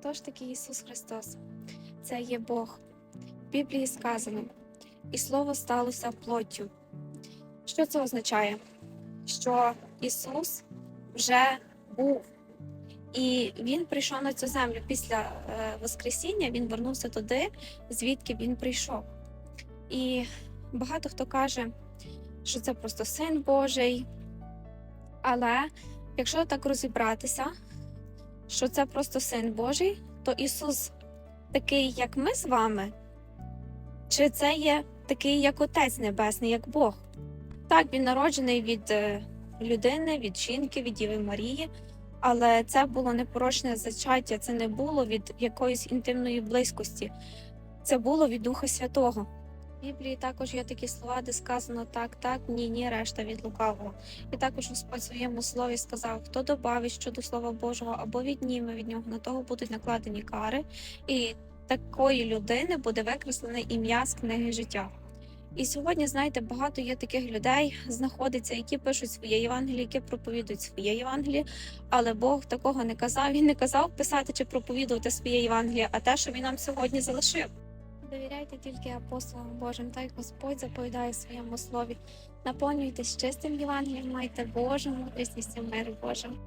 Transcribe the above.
Хто ж такий Ісус Христос? Це є Бог. В Біблії сказано, і Слово сталося плоттю. Що це означає? Що Ісус вже був, і Він прийшов на цю землю після е, Воскресіння, Він вернувся туди, звідки Він прийшов. І багато хто каже, що це просто син Божий. Але якщо так розібратися, що це просто син Божий, то Ісус такий, як ми з вами, чи це є такий, як Отець Небесний, як Бог? Так, він народжений від е, людини, від жінки, від Діви Марії, але це було непорочне зачаття, це не було від якоїсь інтимної близькості, це було від Духа Святого. Біблії також є такі слова, де сказано так, так, ні, ні, решта від лукавого. І також Господь в своєму слові сказав: хто добавить щодо Слова Божого або відніме від нього, на того будуть накладені кари, і такої людини буде викреслене ім'я з книги життя. І сьогодні, знаєте, багато є таких людей, знаходиться, які пишуть своє Євангеліє, які проповідують своє Євангеліє, але Бог такого не казав. Він не казав писати чи проповідувати своє Євангеліє, а те, що він нам сьогодні залишив. Довіряйте тільки апостолам Божим, та й Господь заповідає своєму слові. Наповнюйтесь чистим Євангелієм, майте Божу мудрість і мир Божим.